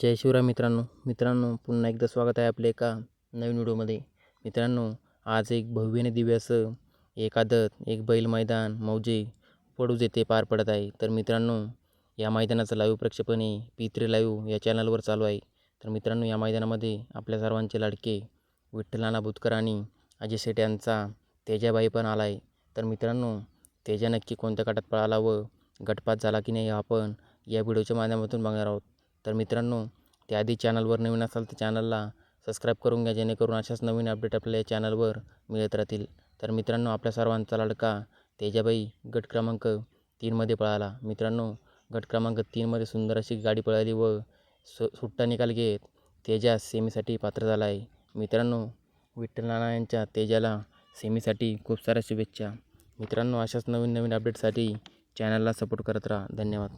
जय शिवराय मित्रांनो. मित्रांनो पुन्हा एकदा स्वागत आहे आपल्या एका नवीन व्हिडिओमध्ये. मित्रांनो आज एक भव्य आणि दिव्य असं एक आदत एक बैल मैदान मौजे पडूज येथे पार पडत आहे. तर मित्रांनो या मैदानाचं लाईव्ह प्रक्षेपण हे पित्रे लाईव्ह या चॅनलवर चालू आहे. तर मित्रांनो या मैदानामध्ये आपल्या सर्वांचे लाडके विठ्ठलाना भुतकर आणि अजय शेट यांचा तेजाबाई पण आला आहे. तर मित्रांनो तेजा नक्की कोणत्या गटात पळाला व गटपात झाला की नाही आपण या व्हिडिओच्या माध्यमातून बघणार आहोत. तर मित्रांनो त्याआधी चॅनलवर नवीन असाल तर चॅनलला सबस्क्राईब करून घ्या जेणेकरून अशाच नवीन अपडेट आपल्या या चॅनलवर मिळत राहतील. तर मित्रांनो आपल्या सर्वांचा लाडका तेजाबाई गट क्रमांक तीनमध्ये पळाला. मित्रांनो गट क्रमांक तीनमध्ये सुंदर अशी गाडी पळाली व सु सुट्टा निकाल घेत तेजा सेमीसाठी पात्र झाला आहे मित्रांनो विठ्ठल नाना यांच्या तेजाला सेमीसाठी खूप साऱ्या शुभेच्छा. मित्रांनो अशाच नवीन नवीन अपडेटसाठी चॅनलला सपोर्ट करत राहा. धन्यवाद.